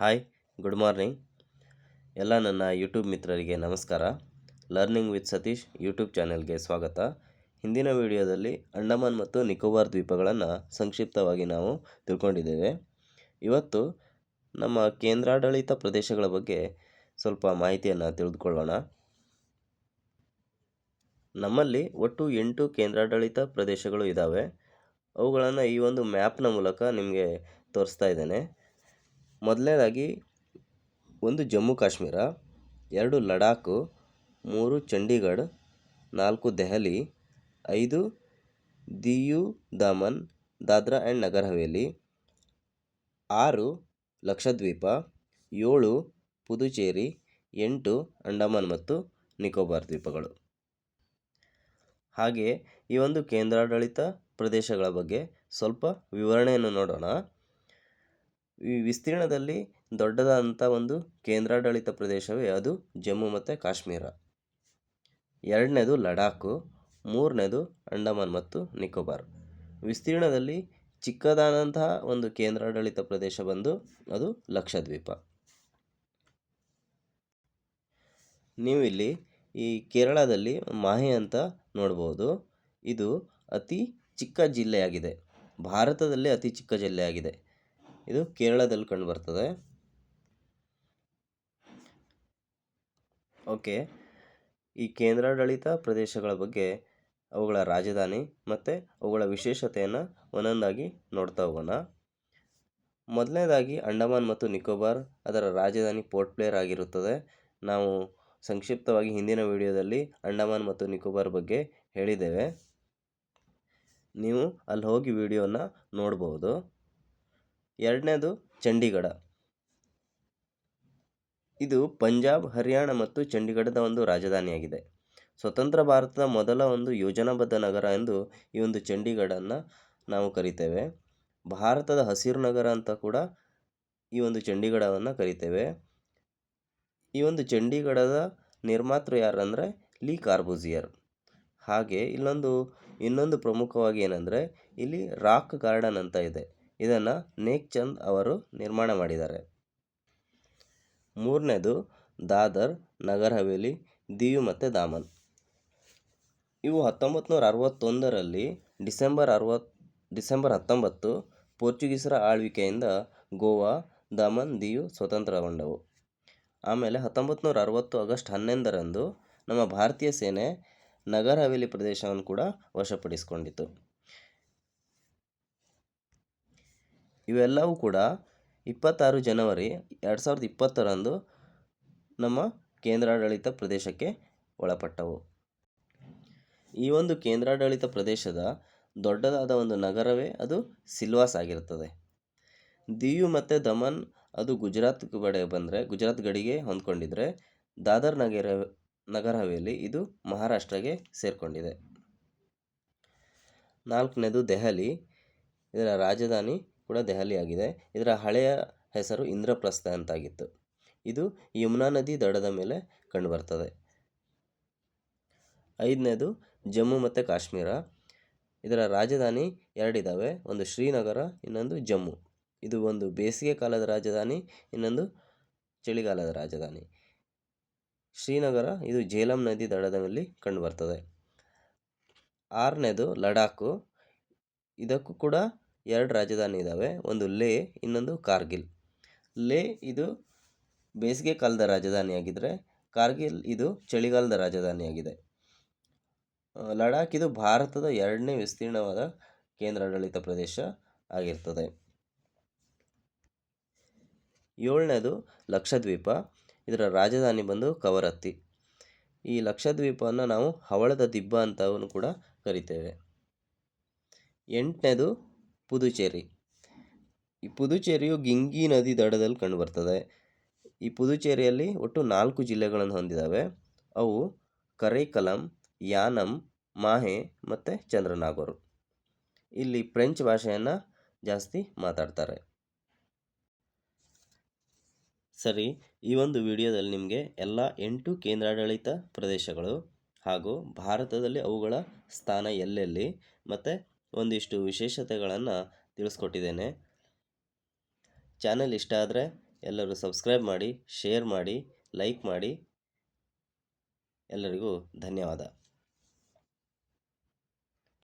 Hi good morning ಎಲ್ಲ ನನ್ನ YouTube ಮಿತ್ರರಿಗೆ ನಮಸ್ಕಾರ. ಲರ್ನಿಂಗ್ ವಿತ್ ಸತೀಶ್ ಯೂಟ್ಯೂಬ್ ಚಾನೆಲ್ಗೆ ಸ್ವಾಗತ. ಹಿಂದಿನ ವಿಡಿಯೋದಲ್ಲಿ ಅಂಡಮಾನ್ ಮತ್ತು ನಿಕೋಬಾರ್ ದ್ವೀಪಗಳನ್ನು ಸಂಕ್ಷಿಪ್ತವಾಗಿ ನಾವು ತಿಳ್ಕೊಂಡಿದ್ದೇವೆ. ಇವತ್ತು ನಮ್ಮ ಕೇಂದ್ರಾಡಳಿತ ಪ್ರದೇಶಗಳ ಬಗ್ಗೆ ಸ್ವಲ್ಪ ಮಾಹಿತಿಯನ್ನು ತಿಳಿದುಕೊಳ್ಳೋಣ. ನಮ್ಮಲ್ಲಿ ಒಟ್ಟು ಎಂಟು ಕೇಂದ್ರಾಡಳಿತ ಪ್ರದೇಶಗಳು ಇದ್ದಾವೆ ಅವುಗಳನ್ನು ಈ ಒಂದು ಮ್ಯಾಪ್ನ ಮೂಲಕ ನಿಮಗೆ ತೋರಿಸ್ತಾ ಇದ್ದೇನೆ. ಮೊದಲನೇದಾಗಿ ಒಂದು ಜಮ್ಮು ಕಾಶ್ಮೀರ, ಎರಡು ಲಡಾಖು, ಮೂರು ಚಂಡೀಗಢ, ನಾಲ್ಕು ದೆಹಲಿ, ಐದು ದಿಯು ದಾಮನ್, ದಾದ್ರಾ ಆ್ಯಂಡ್ ನಗರ್ ಹವೇಲಿ, ಆರು ಲಕ್ಷದ್ವೀಪ, ಏಳು ಪುದುಚೇರಿ, ಎಂಟು ಅಂಡಮಾನ್ ಮತ್ತು ನಿಕೋಬಾರ್ ದ್ವೀಪಗಳು. ಹಾಗೆ ಈ ಒಂದು ಕೇಂದ್ರಾಡಳಿತ ಪ್ರದೇಶಗಳ ಬಗ್ಗೆ ಸ್ವಲ್ಪ ವಿವರಣೆಯನ್ನು ನೋಡೋಣ. ವಿಸ್ತೀರ್ಣದಲ್ಲಿ ದೊಡ್ಡದಾದಂಥ ಒಂದು ಕೇಂದ್ರಾಡಳಿತ ಪ್ರದೇಶವೇ ಅದು ಜಮ್ಮು ಮತ್ತು ಕಾಶ್ಮೀರ. ಎರಡನೇದು ಲಡಾಖು, ಮೂರನೇದು ಅಂಡಮಾನ್ ಮತ್ತು ನಿಕೋಬಾರ್. ವಿಸ್ತೀರ್ಣದಲ್ಲಿ ಚಿಕ್ಕದಾದಂತಹ ಒಂದು ಕೇಂದ್ರಾಡಳಿತ ಪ್ರದೇಶ ಬಂದು ಅದು ಲಕ್ಷದ್ವೀಪ. ನೀವು ಇಲ್ಲಿ ಈ ಕೇರಳದಲ್ಲಿ ಮಾಹೆ ಅಂತ ನೋಡ್ಬೋದು. ಇದು ಅತಿ ಚಿಕ್ಕ ಜಿಲ್ಲೆಯಾಗಿದೆ. ಭಾರತದಲ್ಲೇ ಅತಿ ಚಿಕ್ಕ ಜಿಲ್ಲೆಯಾಗಿದೆ. ಇದು ಕೇರಳದಲ್ಲಿ ಕಂಡುಬರ್ತದೆ ಓಕೆ. ಈ ಕೇಂದ್ರಾಡಳಿತ ಪ್ರದೇಶಗಳ ಬಗ್ಗೆ ಅವುಗಳ ರಾಜಧಾನಿ ಮತ್ತು ಅವುಗಳ ವಿಶೇಷತೆಯನ್ನು ಒಂದೊಂದಾಗಿ ನೋಡ್ತಾ ಹೋಗೋಣ. ಮೊದಲನೇದಾಗಿ ಅಂಡಮಾನ್ ಮತ್ತು ನಿಕೋಬಾರ್ ಅದರ ರಾಜಧಾನಿ ಪೋರ್ಟ್ ಪ್ಲೇರ್ ಆಗಿರುತ್ತದೆ. ನಾವು ಸಂಕ್ಷಿಪ್ತವಾಗಿ ಹಿಂದಿನ ವಿಡಿಯೋದಲ್ಲಿ ಅಂಡಮಾನ್ ಮತ್ತು ನಿಕೋಬಾರ್ ಬಗ್ಗೆ ಹೇಳಿದ್ದೇವೆ. ನೀವು ಅಲ್ಲಿ ಹೋಗಿ ವಿಡಿಯೋನ ನೋಡ್ಬೋದು. ಎರಡನೇದು ಚಂಡೀಗಢ. ಇದು ಪಂಜಾಬ್, ಹರಿಯಾಣ ಮತ್ತು ಚಂಡೀಗಢದ ಒಂದು ರಾಜಧಾನಿಯಾಗಿದೆ. ಸ್ವತಂತ್ರ ಭಾರತದ ಮೊದಲ ಒಂದು ಯೋಜನಾಬದ್ಧ ನಗರ ಎಂದು ಈ ಒಂದು ಚಂಡೀಗಢನ್ನು ನಾವು ಕರಿತೇವೆ. ಭಾರತದ ಹಸಿರು ನಗರ ಅಂತ ಕೂಡ ಈ ಒಂದು ಚಂಡೀಗಢವನ್ನು ಕರಿತೇವೆ. ಈ ಒಂದು ಚಂಡೀಗಢದ ನಿರ್ಮಾತೃ ಯಾರಂದರೆ ಲೀ ಕಾರ್ಬೂಸಿಯರ್ ಹಾಗೆ ಇಲ್ಲೊಂದು, ಇನ್ನೊಂದು ಪ್ರಮುಖವಾಗಿ ಏನಂದರೆ ಇಲ್ಲಿ ರಾಕ್ ಗಾರ್ಡನ್ ಅಂತ ಇದೆ. ಇದನ್ನು ನೇಕ್ ಚಂದ್ ಅವರು ನಿರ್ಮಾಣ ಮಾಡಿದ್ದಾರೆ. ಮೂರನೇದು ದಾದರ್, ನಗರ್ ಹವೇಲಿ ದಿಯು ಮತ್ತು ದಾಮನ್. ಇವು ಹತ್ತೊಂಬತ್ತು ನೂರ ಅರವತ್ತೊಂದರಲ್ಲಿ ಡಿಸೆಂಬರ್ ಅರವತ್ತು ಡಿಸೆಂಬರ್ ಹತ್ತೊಂಬತ್ತು ಪೋರ್ಚುಗೀಸರ ಆಳ್ವಿಕೆಯಿಂದ ಗೋವಾ, ದಾಮನ್ ದಿಯು ಸ್ವತಂತ್ರಗೊಂಡವು. ಆಮೇಲೆ ಹತ್ತೊಂಬತ್ತು ನೂರ ಅರವತ್ತು ಆಗಸ್ಟ್ ಹನ್ನೊಂದರಂದು ನಮ್ಮ ಭಾರತೀಯ ಸೇನೆ ನಗರ್ ಹವೇಲಿ ಪ್ರದೇಶವನ್ನು ಕೂಡ ವಶಪಡಿಸಿಕೊಂಡಿತು ಇವೆಲ್ಲವೂ ಕೂಡ ಇಪ್ಪತ್ತಾರು ಜನವರಿ ಎರಡು ಸಾವಿರದ ಇಪ್ಪತ್ತರಂದು ನಮ್ಮ ಕೇಂದ್ರಾಡಳಿತ ಪ್ರದೇಶಕ್ಕೆ ಒಳಪಟ್ಟವು. ಈ ಒಂದು ಕೇಂದ್ರಾಡಳಿತ ಪ್ರದೇಶದ ದೊಡ್ಡದಾದ ಒಂದು ನಗರವೇ ಅದು ಸಿಲ್ವಾಸ್ ಆಗಿರುತ್ತದೆ. ದಿಯು ಮತ್ತು ದಮನ್ ಅದು ಗುಜರಾತ್ ಕಡೆ ಬಂದರೆ, ಗುಜರಾತ್ ಗಡಿಗೆ ಹೊಂದ್ಕೊಂಡಿದ್ರೆ, ದಾದರ್ ನಗರ ನಗರ ಹವೇಲಿ ಇದು ಮಹಾರಾಷ್ಟ್ರಗೆ ಸೇರಿಕೊಂಡಿದೆ. ನಾಲ್ಕನೇದು ದೆಹಲಿ, ಇದರ ರಾಜಧಾನಿ ಕೂಡ ದೆಹಲಿಯಾಗಿದೆ. ಇದರ ಹಳೆಯ ಹೆಸರು ಇಂದ್ರಪ್ರಸ್ಥ ಅಂತಾಗಿತ್ತು. ಇದು ಯಮುನಾ ನದಿ ದಡದ ಮೇಲೆ ಕಂಡುಬರ್ತದೆ. ಐದನೇದು, ಜಮ್ಮು ಮತ್ತು ಕಾಶ್ಮೀರ. ಇದರ ರಾಜಧಾನಿ ಎರಡಿದ್ದಾವೆ ಒಂದು ಶ್ರೀನಗರ, ಇನ್ನೊಂದು ಜಮ್ಮು. ಇದು ಒಂದು ಬೇಸಿಗೆ ಕಾಲದ ರಾಜಧಾನಿ, ಇನ್ನೊಂದು ಚಳಿಗಾಲದ ರಾಜಧಾನಿ. ಶ್ರೀನಗರ, ಇದು ಜೇಲಂ ನದಿ ದಡದ ಕಂಡುಬರ್ತದೆ. ಆರನೇದು, ಲಡಾಖು. ಇದಕ್ಕೂ ಕೂಡ ಎರಡು ರಾಜಧಾನಿ ಇದ್ದಾವೆ ಒಂದು ಲೇ, ಇನ್ನೊಂದು ಕಾರ್ಗಿಲ್. ಲೇ ಇದು ಬೇಸಿಗೆ ಕಾಲದ ರಾಜಧಾನಿಯಾಗಿದ್ದರೆ ಕಾರ್ಗಿಲ್ ಇದು ಚಳಿಗಾಲದ ರಾಜಧಾನಿಯಾಗಿದೆ. ಲಡಾಖ್ ಇದು ಭಾರತದ ಎರಡನೇ ವಿಸ್ತೀರ್ಣವಾದ ಕೇಂದ್ರಾಡಳಿತ ಪ್ರದೇಶ ಆಗಿರ್ತದೆ. ಏಳನೇದು ಲಕ್ಷದ್ವೀಪ. ಇದರ ರಾಜಧಾನಿ ಬಂದು ಕವರತ್ತಿ. ಈ ಲಕ್ಷದ್ವೀಪವನ್ನು ನಾವು ಹವಳದ ದಿಬ್ಬ ಅಂತವನ್ನು ಕೂಡ ಕರಿತೇವೆ. ಎಂಟನೇದು ಪುದುಚೇರಿ. ಈ ಪುದುಚೇರಿಯು ಗಿಂಗಿ ನದಿ ದಡದಲ್ಲಿ ಕಂಡುಬರ್ತದೆ. ಈ ಪುದುಚೇರಿಯಲ್ಲಿ ಒಟ್ಟು ನಾಲ್ಕು ಜಿಲ್ಲೆಗಳನ್ನು ಹೊಂದಿದ್ದಾವೆ. ಅವು ಕರೈಕಲಂ, ಯಾನಂ, ಮಾಹೆ ಮತ್ತು ಚಂದ್ರನಾಗೂರು. ಇಲ್ಲಿ ಫ್ರೆಂಚ್ ಭಾಷೆಯನ್ನು ಜಾಸ್ತಿ ಮಾತಾಡ್ತಾರೆ. ಸರಿ, ಈ ಒಂದು ವಿಡಿಯೋದಲ್ಲಿ ನಿಮಗೆ ಎಲ್ಲ ಎಂಟು ಕೇಂದ್ರಾಡಳಿತ ಪ್ರದೇಶಗಳು ಹಾಗೂ ಭಾರತದಲ್ಲಿ ಅವುಗಳ ಸ್ಥಾನ ಎಲ್ಲೆಲ್ಲಿ ಮತ್ತು ಒಂದಿಷ್ಟು ವಿಶೇಷತೆಗಳನ್ನು ತಿಳಿಸ್ಕೊಟ್ಟಿದ್ದೇನೆ. ಚಾನೆಲ್ ಇಷ್ಟ ಆದರೆ ಎಲ್ಲರೂ ಸಬ್ಸ್ಕ್ರೈಬ್ ಮಾಡಿ, ಶೇರ್ ಮಾಡಿ, ಲೈಕ್ ಮಾಡಿ. ಎಲ್ಲರಿಗೂ ಧನ್ಯವಾದ.